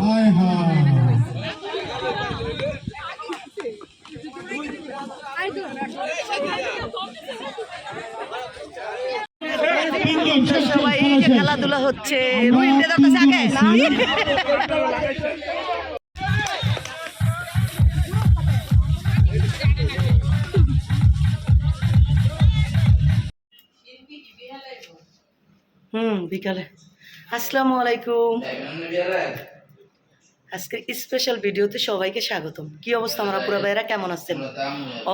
হায় হায় সবাই খেলাধুলা হচ্ছে। কাছে আগে। বিকালে। আসসালামু আলাইকুম। আজকে স্পেশাল ভিডিওতে সবাইকে স্বাগতম। কি অবস্থা আমরা পুরো ভাইয়েরা? কেমন আছেন?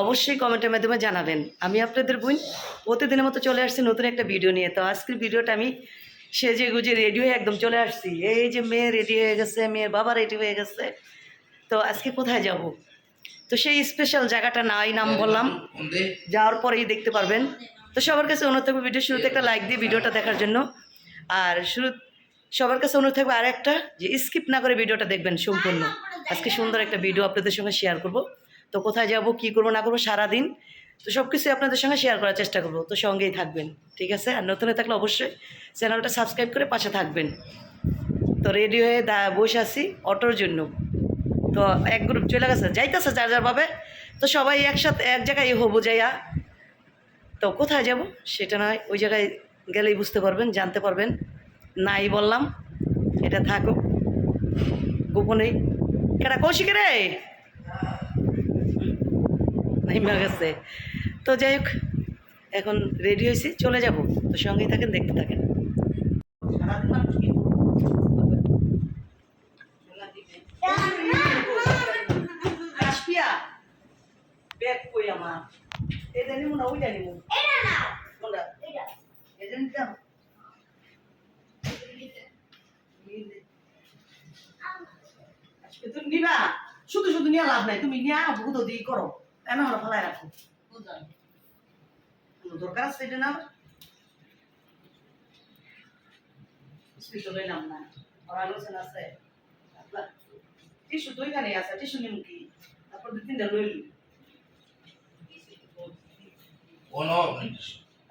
অবশ্যই কমেন্টের মাধ্যমে জানাবেন। আমি আপনাদের বোন, প্রতিদিনের মতো চলে আসছি নতুন একটা ভিডিও নিয়ে। তো আজকের ভিডিওটা আমি সেজে গুজে রেডি হয়ে একদম চলে আসছি। এই যে মেয়ে রেডি হয়ে গেছে, মেয়ের বাবা রেডি হয়ে গেছে। তো আজকে কোথায় যাব? তো সেই স্পেশাল জায়গাটা নাই নাম বললাম। যাওয়ার পরেই দেখতে পারবেন। তো সবার কাছে অনুরোধ ভিডিও শুরুতে একটা লাইক দিয়ে ভিডিওটা দেখার জন্য। আর শুরু সবার কাছে অনুরোধ থাকবে আর একটা যে স্কিপ না করে ভিডিওটা দেখবেন সম্পূর্ণ। আজকে সুন্দর একটা ভিডিও আপনাদের সঙ্গে শেয়ার করব। তো কোথায় যাব, কি করব, না করব, সারাদিন। তো সব কিছুই আপনাদের সঙ্গে শেয়ার করার চেষ্টা করব। তো সঙ্গেই থাকবেন, ঠিক আছে? আর নতুন থাকলে অবশ্যই চ্যানেলটা সাবস্ক্রাইব করে পাশে থাকবেন। তো রেডি হয়ে দা বসে আছি অটোর জন্য। তো এক গ্রুপ চলে গেছে, যাইতেছে যার যার ভাবে। তো সবাই একসাথে এক জায়গায় হব যাইয়া। তো কোথায় যাব, সেটা নয়, ওই জায়গায় গেলেই বুঝতে পারবেন জানতে পারবেন। নাই বললাম এটা থাকুক। গোপনেই। কেটা কৌশিক রে? নাইমা গেছে। তো যাই হোক এখন রেডি হয়েছি চলে যাব। তো সঙ্গেই থাকেন দেখতে থাকেন। ব্যাগ কই আমার? এটা নিমু না ওইটা নিমু কোনটা? আজকে তুমি নিবা শুধু শুধু নিয়ে লাভ নাই তুমি নিয়ে বহুত দিয়ে করো হলো রাখো দরকার আছে এটা না লইলাম না। আলোচনা আছে টিস্যু তো এখানে আছে টিস্যু নিমু কি তারপর দু তিনটা লইলি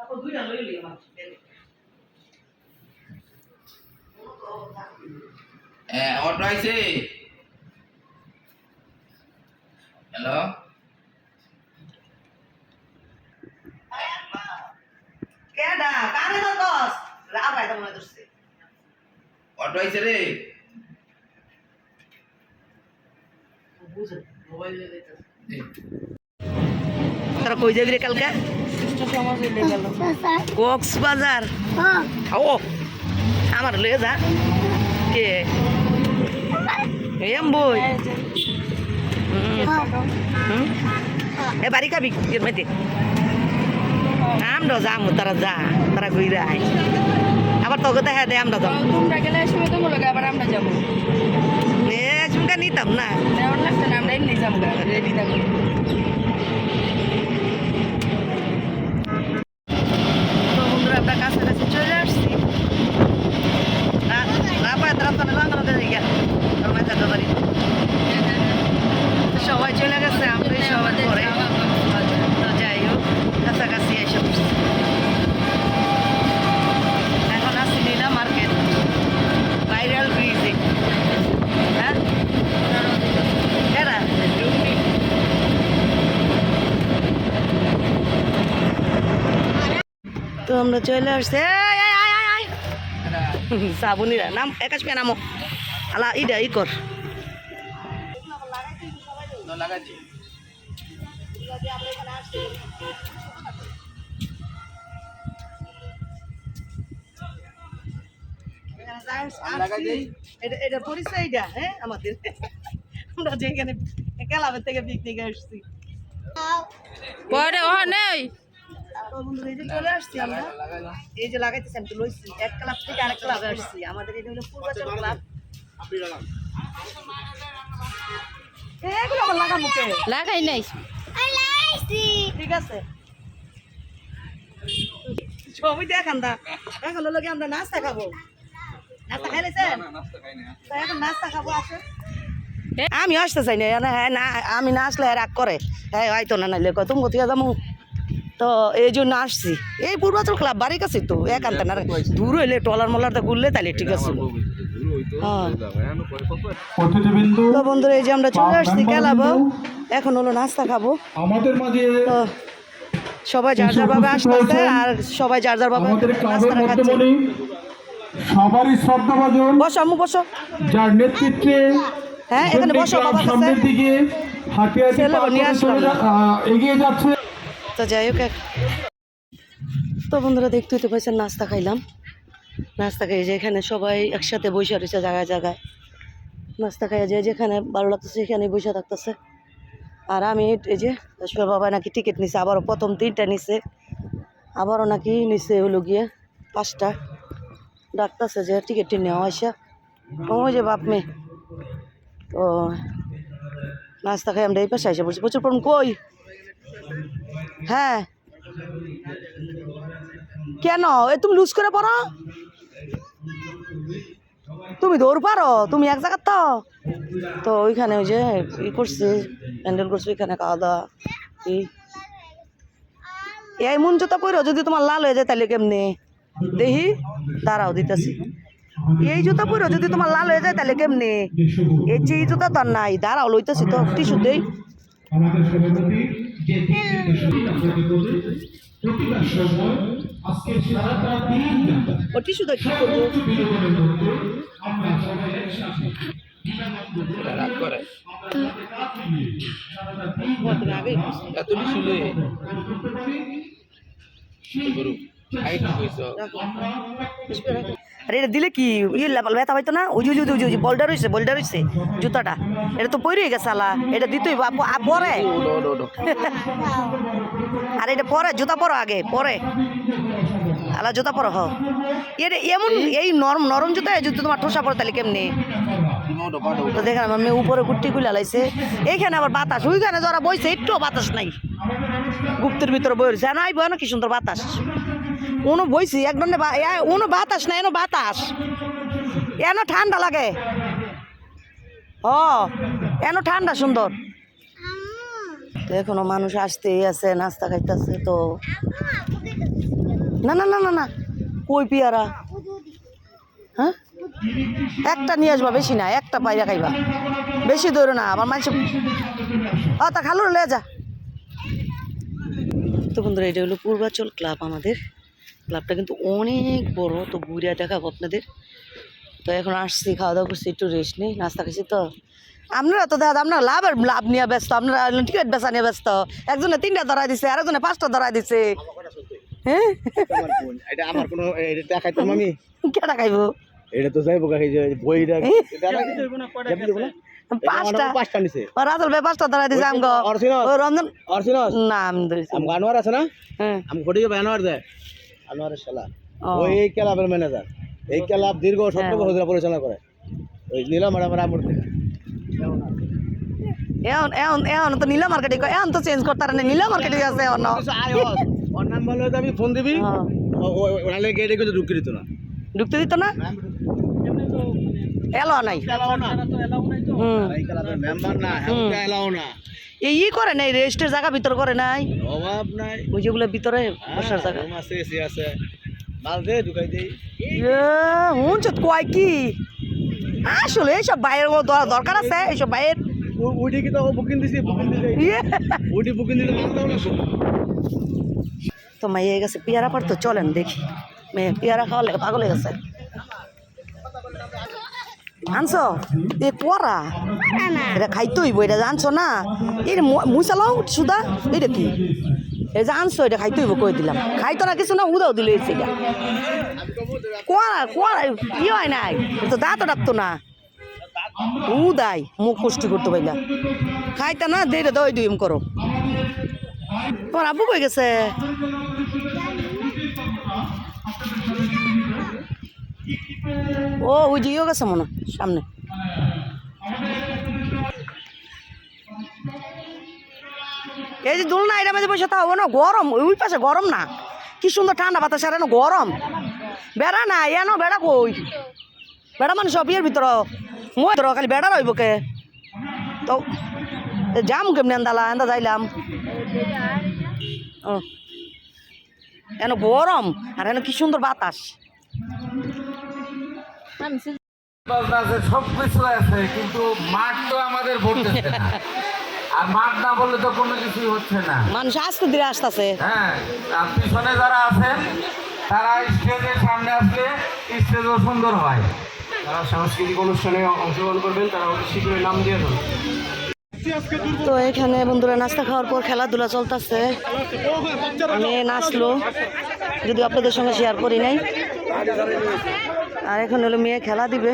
তারপর দুইটা লইলি আমার হ্যাঁ অটো আইছে? হ্যালো কেডা কানে তো কস। রাবাই তো মনে ধরছে। অটো আইছে রে? বুঝে মোবাইল নিয়ে যাইতেছে তারা কই যাবি রে কালকে? কক্সবাজার? ও আমার লয়ে যা। কে? এম বই এ বাড়ি খাবি এর মধ্যে। আমরা যাম তারা যা তারা ঘুরে আয়। আবার তোকে দেখা দেয় আমরা যাম। তোমরা গেলে সময় তো আবার আমরা যাব। এ চুমকা নিতাম না। নেওয়ার লাগছে না আমরা এমনি যাব রেডি থাকব তো বন্ধুরা আমরা কাছাকাছি চলে আসছি রাপায় রাস্তানে লাগানো দিয়ে গেল আমার দাদা বাড়ি তো সবাই চলে গেছে আমরাই সবাই পরে তো যাই হোক কাছাকাছি এসে বসছি এখন আসছি নীলা মার্কেট ভাইরাল ব্রিজে হ্যাঁ এরা তো চলে আসছি। শ্রাবণীরা নাম একাশ মিয়া নামো আলা ইডা, ই কর। এটা এটা পরিচয় এটা হ্যাঁ আমাদের। আমরা থেকে পিকনিকে আসছি। পরে ও নেই। তো বন্ধুরা, এই যে চলে আসছি আমরা। এই যে লাগাইতেছি আমি তো লইছি। এক ক্লাব থেকে আরেক ক্লাবে আসছি। আমাদের এটা হলো পূর্বাচল ক্লাব। এগুলো আবার লাগাবো লাগাই নাই। ঠিক আছে। ছবি দেখান দা। এখন আমরা নাস্তা খাব? নাস্তা খাইলেছেন? এখন নাস্তা খাব আসে আমি আসতে চাই না হ্যাঁ না আমি না আসলে রাগ করে। হ্যাঁ হয়তো না নাইলে তুমি কোথায় যাব তো এই জন্য আসছি। এই পূর্বাচল ক্লাব বাড়ির কাছে তো একান্ত না দূর হইলে টলার মলারটা ঘুরলে তাহলে ঠিক আছে। হ্যাঁ। তো বন্ধুরা এই যে আমরা চলে আসছি খেলাবো। এখন হলো নাস্তা খাব। আমাদের মাঝে সবাই যার যার ভাবে আসতেছে আর সবাই যার যার ভাবে নাস্তাটা খাচ্ছে। সবারই শ্রদ্ধাভাজন। বসো আম্মু বসো। যার নেতৃত্বে হ্যাঁ এখানে বসো কাছে সামনের দিকে হাঁটি হাঁটি এগিয়ে যাচ্ছে। তো যাই হোক তো বন্ধুরা দেখতেই তো পাইছেন নাস্তা খাইলাম। নাস্তা খাই যে এখানে সবাই একসাথে বসে রয়েছে জায়গায় জায়গায়। নাস্তা খাইয়া যে যেখানে ভালো লাগতেছে সেখানে বসে থাকতেছে। আর আমি এই যে সুয়া বাবা নাকি টিকিট নিছে, আবারও প্রথম তিনটা নিছে। আবারও নাকি নিছে হলো গিয়ে পাঁচটা। ডাকতেছে যে টিকিটটি নেওয়া হয়েছে। ওই যে বাপ মেয়ে তো নাস্তা খাই আমরা এই পাশে এসে বলছি প্রচুর পরিমাণ কই? হ্যাঁ। কেন? এ তুমি লুজ করে পড়ো। তুমি দৌড় পারো? তুমি এক জায়গার তো তো ওইখানে ওই যে ই করছে প্যান্ডেল করছে ওইখানে খাওয়া দাওয়া ই এই মন জুতা পরো যদি তোমার লাল হয়ে যায় তাহলে কেমনে? দেহি দাঁড়াও দিতেছি। এই জুতা পরো যদি তোমার লাল হয়ে যায় তাহলে কেমনে? এই যে এই জুতা তো নাই, দাঁড়াও লইতেছি তো, টিস্যু দেই। আমাদের সভাপতি যে প্রতিটা সময় আজকে সারাটা দিন দেয় কি করব আমরা সবাই একসাথে রাগ করে। এত শুলে গরু হাইট কইছ আরে এটা দিলে কি? ইয়ে ব্যথা পাইতো না? ওই যে- ওই যে বলটা রয়েছে বলটা রয়েছে জুতাটা। এটা তো পরে গেছে আলা এটা দিতেই পরে। আর এটা পরে জুতা পরো আগে পরে। আলা জুতা পরো হ এটা এমন এই নরম নরম জুতা যদি তোমার ঠোসা পরে তাহলে কেমনি? তো দেখেন আমার মেয়ে উপরে গুটি খুলে লাইছে। এইখানে আবার বাতাস। ওইখানে যারা বইছে একটুও বাতাস নাই। গুপ্তের ভিতরে বই রয়েছে। নাই বয় না কি সুন্দর বাতাস। উনো বইছি একদম উনো বাতাস না, এনো বাতাস। এনো ঠান্ডা লাগে। ও এনো ঠান্ডা সুন্দর। এখনও মানুষ আসতেই আছে, নাস্তা খাইতেছে তো। না না না না না। কই পিয়ারা? হ্যাঁ? একটা নিয়ে আসবা বেশি না, একটা পাইরা খাইবা। বেশি দৌড়ো না, আমার মানুষ ও তা খালু লে যা। তো বন্ধুরা, এটা হলো পূর্বাচল ক্লাব আমাদের। ক্লাবটা কিন্তু অনেক বড় তো ঘুরে দেখাবো আপনাদের। তো এখন আসছি খাওয়া দাওয়া করছি একটু রেস্ট নেই নাস্তা খাইছি তো। আপনারা তো দাদা আপনারা লাভের লাভ নিয়ে ব্যস্ত আপনারা টিকিট বেচা নিয়ে ব্যস্ত। একজনে তিনটা ধরাই দিছে আরেকজনে পাঁচটা ধরাই দিছে। হ্যাঁ? এটা আমার কোনো এটা দেখাইতাম আমি? কেটা খাইব? এটা তো যাইব কাকি যে বইটা পাঁচটা। পাঁচটা নিছে। ও রাজল ভাই পাঁচটা ধরাই দিছে আমগো। অরিজিনাল ও না আমি ধরেছি আম আনোয়ার আছে না? হ্যাঁ। আনোয়ার দেয় আনোয়ারের শালা। ওই এই ক্লাবের ম্যানেজার এই ক্লাব দীর্ঘ সত্তর হ্যাঁ। বছর পরিচালনা করে। ওই নীলা ম্যাডাম থেকে। এখন এখন এখন তো নীলা মার্কেটে এখন তো চেঞ্জ করতে পারে নীলা মার্কেটে আছে এখন ওর নাম বললে আমি ফোন দিবি। ওনালে গেটে কিন্তু ঢুকে দিত না। ঢুকতে দিত না? এলো নাই। হুম। এই ক্লাবের মেম্বার না হুম। এলাও না। এই ই করে নাই রেস্টের জায়গা ভিতর করে নাই। অভাব নাই। ওই যেগুলো ভিতরে বসার জায়গা। আছে এসি আছে। মাল দে ঢুকাই দেই। হুঁচ কয় কি? আসলে এইসব বাইরের দরকার আছে এইসব বাইরের। উ- উডি কি তো বুকিং দিছি? বুকিং দিছি? ইয়ে। উডি বুকিং দিলে মাল দাও না তো মাইয়ে গেছে পেয়ারা পার তো চলেন দেখি। মেয়ে পেয়ারা খাওয়া লেগে পাগল হয়ে গেছে। আনছো এ পড়া এটা খাইতে হইব এটা জানছো না? এটা মুসালাও সুদা এটা কি? যে আনছো এটা খাইতে হইব কই দিলাম। খাইতো না কিছু না উদাও দিল এটা কোয়া কোয়া কি হয় নাই? এটা তো দাঁতও ডাকতো না। উদাই মুখ কষ্টি করতে পাইলা। খাইতা না দেরে দই দুইম করো। তোমার আব্বু কই গেছে? ও, ওই যে গেছে মনে সামনে। এই যে দোলনা এটা মাঝে বসে থাকব না গরম, ওই পাশে গরম না। কি সুন্দর ঠান্ডা বাতাস, আর গরম। বেড়া না, এনো বেড়া কই? বেড়া মানে সব ইয়ের ভিতর। মই ধর খালি বেড়া রইব কে? তো যাম কেমনি, আন্দালা, আন্দা যাইলাম। ও, এন গরম, আর এন কি সুন্দর বাতাস। আছে সব কিছু আছে কিন্তু মাঠ তো আমাদের ভরতেছে না। আর মাঠ না বললে তো কোনো কিছুই হচ্ছে না। মানুষ আস্তে ধীরে আসতেছে। হ্যাঁ আর পিছনে যারা আছেন তারা স্টেজের সামনে আসলে স্টেজও সুন্দর হয়। যারা সাংস্কৃতিক অনুষ্ঠানে অংশগ্রহণ করবেন তারা অতি শীঘ্রই নাম দিয়ে দেবেন তো এখানে বন্ধুরা নাস্তা খাওয়ার পর খেলাধুলা চলতেছে। মেয়ে নাচলো। যদি আপনাদের সঙ্গে শেয়ার করি নাই। আর এখন হলো মেয়ে খেলা দিবে।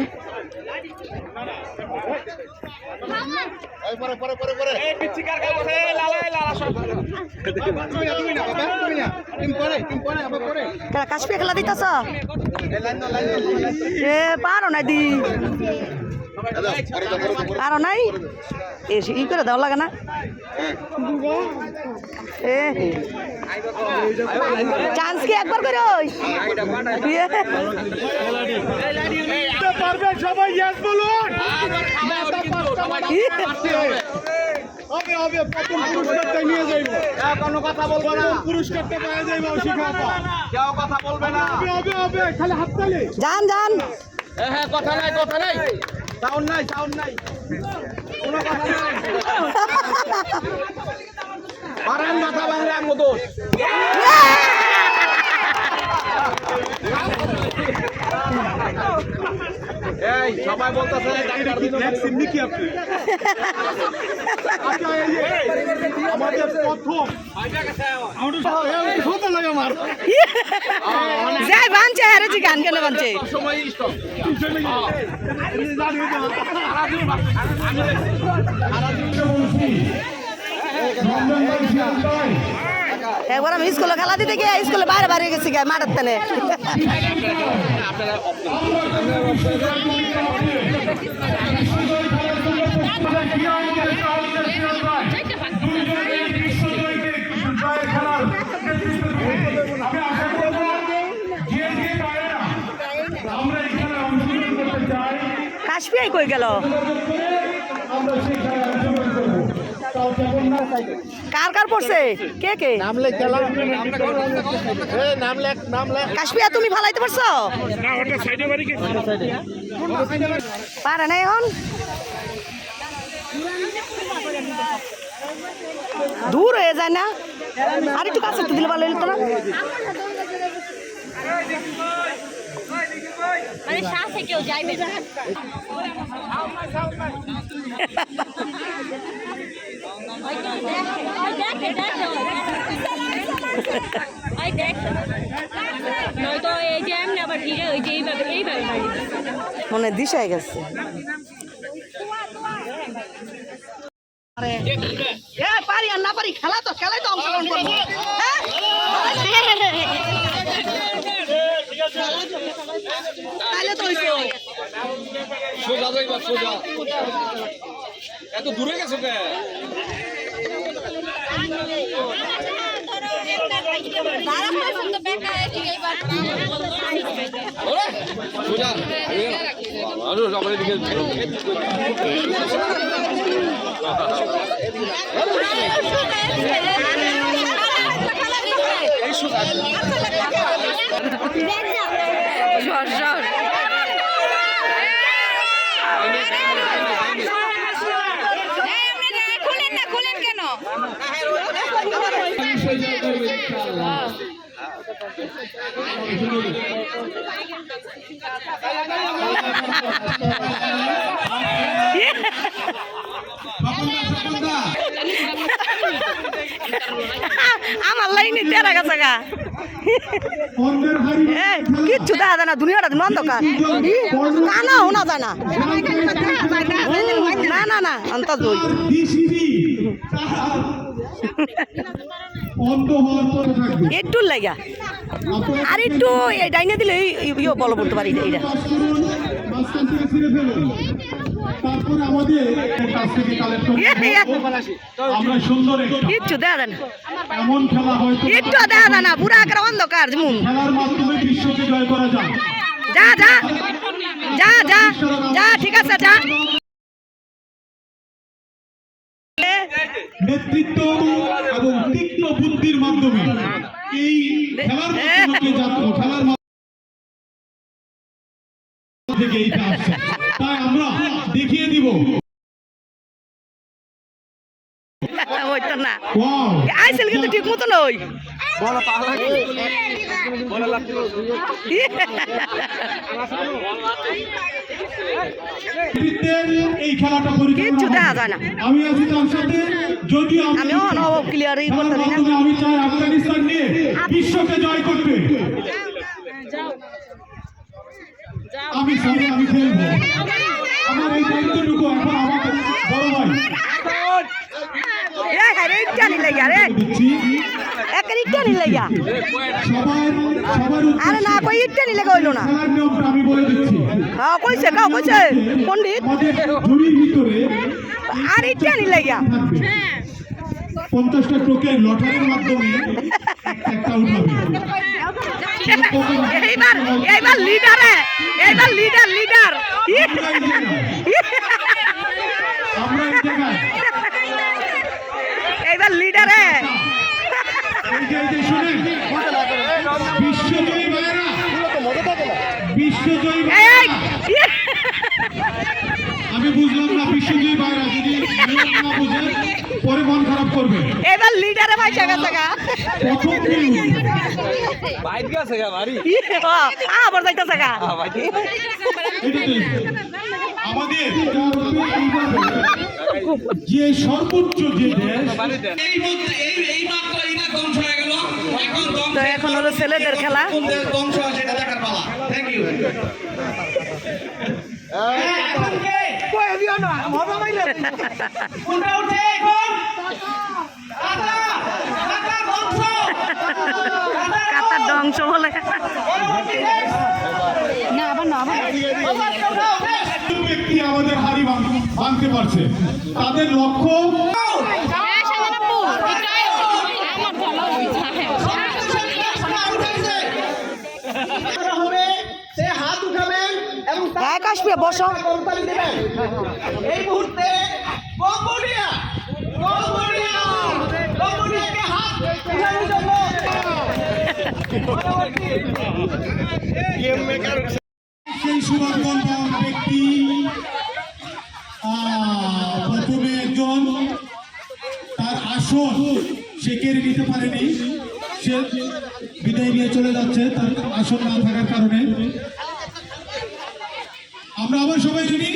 কাশ্মীর খেলা দিতেছ? এ, পারো না দি। পারো নাই? ই করে দাও লাগে না? চান্স কি একবার করে ওই। পারবেন সবাই ইয়েস বলুন হবে হবে প্রথম পুরস্কারটা নিয়ে যাইব কোনো কথা বলব না পুরস্কারটা পেয়ে যাইব শিখাপা কেউ কথা বলবে না হবে হবে খালি হাততালি যান যান। হ্যাঁ কথা নাই কথা নাই। সাউন্ড নাই সাউন্ড নাই। কোনো কথা নাই। সবাই বলতেছে ভ্যাকসিন নাকি আপনি? আচ্ছা এই যে, আমাদের প্রথম। যাই বানছে আরে জি গান কেন বানছে? সময় স্টপ একবার আমি স্কুলে খেলা দিতে গিয়ে স্কুলে বাইরে বাইরে গেছি গিয়ে মাঠের তেনে কাশ্মীর কই গেল? কার কার পড়ছে? কে কে? নাম লেখ খেলা। নাম লেখ নাম লেখ। কাশ্মীর তুমি ফালাইতে পারছ? পারে না এখন। দূর হয়ে যায় না। আর একটু কাছে দিলে ভালো হতো না। মানে কেউ যাইবে নয়তো এই যে এমনি আবার ফিরে ওই যে এইভাবে এইভাবে মনে হয় দিশায় গেছে। পারি আর না পারি খেলা তো খেলাই তো অংশগ্রহণ করব। হ্যাঁ? তাইলে তো হইছে। সোজা যাইবা সোজা। এত দূরে গেছো কে? খুলেন না খুলেন কেন? আমার লাইনে তেরা গেছে গা। কিচ্ছু দেখা যায় না, দুনিয়াটা দিন অন্ধকার। কানা শোনা যায় না। না না না অন্ত জই। একটু লাগা আর একটু ডাইনে দিলে ইয়ে বল পড়তে পারি এইটা। তারপরে আমাদের কাছ থেকে কালেক্ট আমরা সুন্দর কিচ্ছু দেখা যায় এমন খেলা হয়তো একটু দেখা যায় না পুরা আকার অন্ধকার যেমন খেলার মাধ্যমে বিশ্বকে জয় করা যায়। যা যা। যা যা। যা ঠিক আছে যা। নেতৃত্ব এবং তীক্ষ্ণ বুদ্ধির মাধ্যমে এই খেলার মাধ্যমে খেলার মাধ্যমে থেকে এইটা আসছে না। আইসেল কিন্তু ঠিক মতো নই কিচ্ছু দেখা যায় না। আমি ক্লিয়ারই করতে না। আমি চাই আফগানিস্তান নিয়ে বিশ্বকে জয় করতে। আমি সামনে আমি খেলব। আমার এই দায়িত্বটুকু এখন আমার বড় ভাই। আরে না কই ইটানি লাগা হইল না? হ্যাঁ কইছে কাও কইছে পণ্ডিত। আর ইটানি লাগা থাকবে পঞ্চাশটা টোকেন লটারির মাধ্যমে একটা উঠাবে। এইবার এইবার লিডারে এইবার লিডার লিডার। আমরা এই জায়গায় বিশ্বজয়ী ভাইরা বিশ্বজয়ী আমি বুঝলাম না বিশ্বজয়ী ভাইরা যদি না বুঝে পরে মন খারাপ করবে। এবার লিডারে পাইছে গেছে গা। প্রথম দিন বাইক গেছে গা বাড়ি। আবার যাইতেছে গা। আমাদের। যে সর্বোচ্চ যে তো এখন হলো ছেলেদের খেলা। কাতার। ধ্বংস। বলে। না আবার না আবার ব্যক্তি আমাদের হাড়ি ভাঙ- ভাঙতে পারছে। তাদের লক্ষ্য হ্যাঁ কাশ্মীর বসো। এই মুহূর্তে সেই সুবাদন ব্যক্তি প্রথমে একজন তার আসন সে কেড়ে নিতে পারেনি। সে বিদায় নিয়ে চলে যাচ্ছে, তার আসন না থাকার কারণে। আমরা আবার সবাই রেডি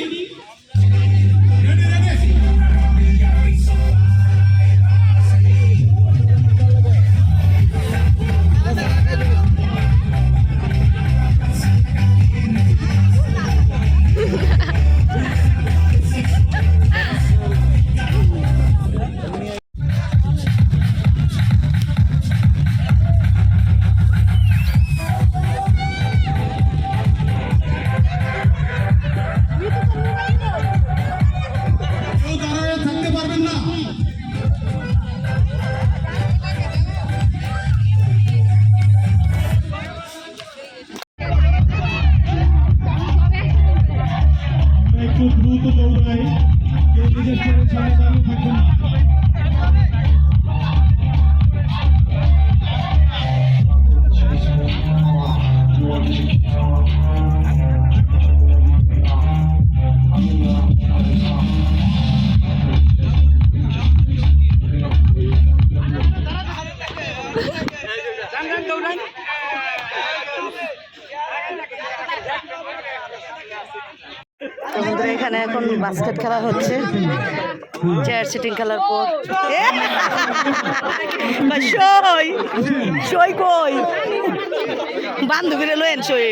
বাস্কেট খেলা হচ্ছে। চেয়ার সিটিং খেলার পর! সই! সই কই? বান্ধবীরে লয়েন সই।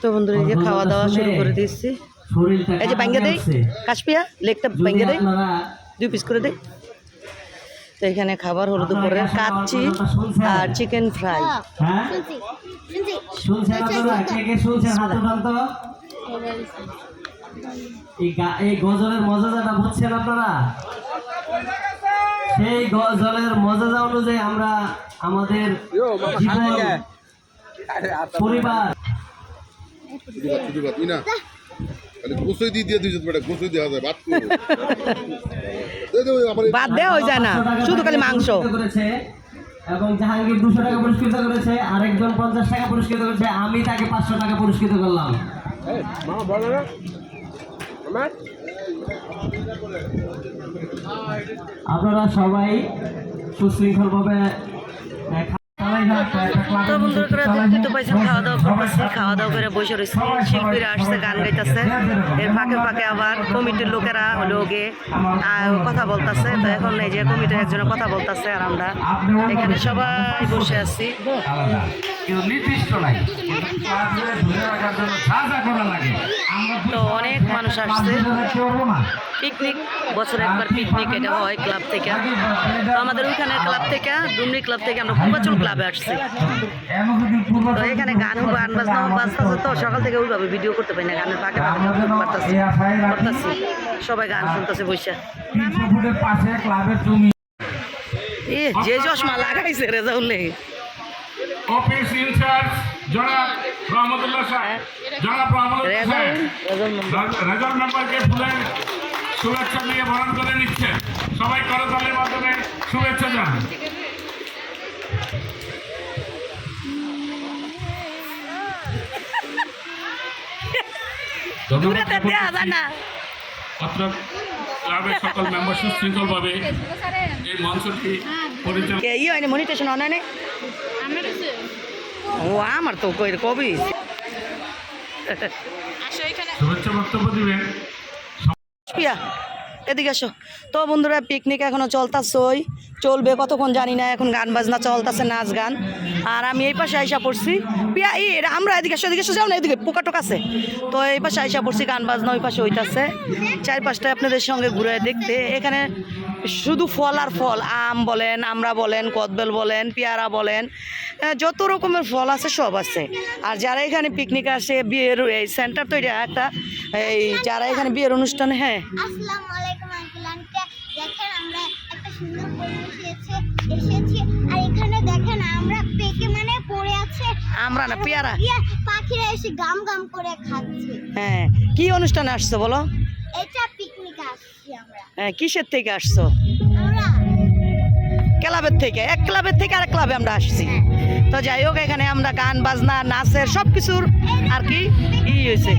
তো বন্ধুরা যে খাওয়া দাওয়া শুরু করে দিচ্ছি। এই যে বাইঙ্গা দেই কাশপিয়া লেগটা বাইঙ্গা দেই দুই পিস করে দেই। তো এখানে খাবার হলো দুপুরে কাচ্চি আর চিকেন ফ্রাই হ্যাঁ উঠান তো। এই গা- এই গজলের মজাদাটা বুঝছেন আপনারা? সেই গজলের মজা অনুযায়ী আমরা আমাদের পরিবার। বাদ দেওয়া হয়ে যায় না শুধু খালি মাংস। করেছে এবং জাহাঙ্গীর দুশো টাকা পুরস্কৃত করেছে আরেকজন পঞ্চাশ টাকা পুরস্কৃত করেছে আমি তাকে পাঁচশো টাকা পুরস্কৃত করলাম। আপনারা সবাই সুশৃঙ্খলভাবে তো বন্ধুরা দেখতে তো পাইছেন খাওয়া দাওয়া করতেছি। খাওয়া দাওয়া করে বসে রয়েছি। শিল্পীরা আসছে, গান গাইতেছে। এর ফাঁকে ফাঁকে আবার কমিটির লোকেরা হলো গে কথা বলতেছে। তো এখন এই যে কমিটির একজনের কথা বলতেছে আর আমরা এখানে সবাই বসে আছি। তো অনেক মানুষ আসছে। পিকনিক, বছরে একবার পিকনিক এটা হয় ক্লাব থেকে। তো আমাদের ওইখানে ক্লাব থেকে, ডুমরি ক্লাব থেকে আমরা পূর্বাচল ক্লাবে আসছি। তো এখানে গান গান বাজনা বাজতেছে তো, সকাল থেকে ওইভাবে ভিডিও করতে পারি না, গানের রাখি করতেছি। সবাই গান শুনতেছে বৈশা এ, যে চশমা লাগাইছে রেজাউল্লে অফিস ইনচার্জ জনাব রহমতুল্লাহ সাহেব জনাব রহমতুল্লাহ সাহেব। রেজাল্ট মেম্বারকে ফুলের শুভেচ্ছা দিয়ে বরণ করে নিচ্ছে সবাই করতালের মাধ্যমে শুভেচ্ছা জানান। অত্র ক্লাবের সকল মেম্বার সুশৃঙ্খলভাবে এই মঞ্চটি পরিচালনা ও আমার তো কই কবি। শুভেচ্ছা বক্তব্য দিবেন। এদিকে আসো। তো বন্ধুরা পিকনিক এখনও চলতাছই। চলবে কতক্ষণ জানি না, এখন গান বাজনা চলতেছে, নাচ গান। আর আমি এই পাশে আইসা পড়ছি। পিয়া এরা, আমরা এদিকে আসো এদিকে আসো, যাও না, এদিকে পোকা টোক আছে। তো এই পাশে আইসা পড়ছি, গান বাজনা ওই পাশে হইতাছে। চার পাঁচটা আপনাদের সঙ্গে ঘুরে দেখতে। এখানে শুধু ফল আর ফল, আম বলেন, আমরা বলেন, কদবেল বলেন, পেয়ারা বলেন যত রকমের ফল আছে, সব আছে। আর যারা এখানে পিকনিক আসে, বিয়ের এই সেন্টার তো এটা একটা, এই, যারা এখানে বিয়ের অনুষ্ঠানে হ্যাঁ আমরা মানে পড়ে আছে। আমরা না পেয়ারা। পাখিরা এসে গাম গাম করে খাচ্ছে। হ্যাঁ কি অনুষ্ঠানে আসছো বলো? এটা পিকনিক আসছি আমরা। হ্যাঁ কিসের থেকে আসছো? আমরা। ক্লাবের থেকে এক ক্লাবের থেকে আরেক ক্লাবে আমরা আসছি। তো যাই হোক এখানে আমরা গান বাজনা নাচের সব কিছুর আর কি ই হয়েছে।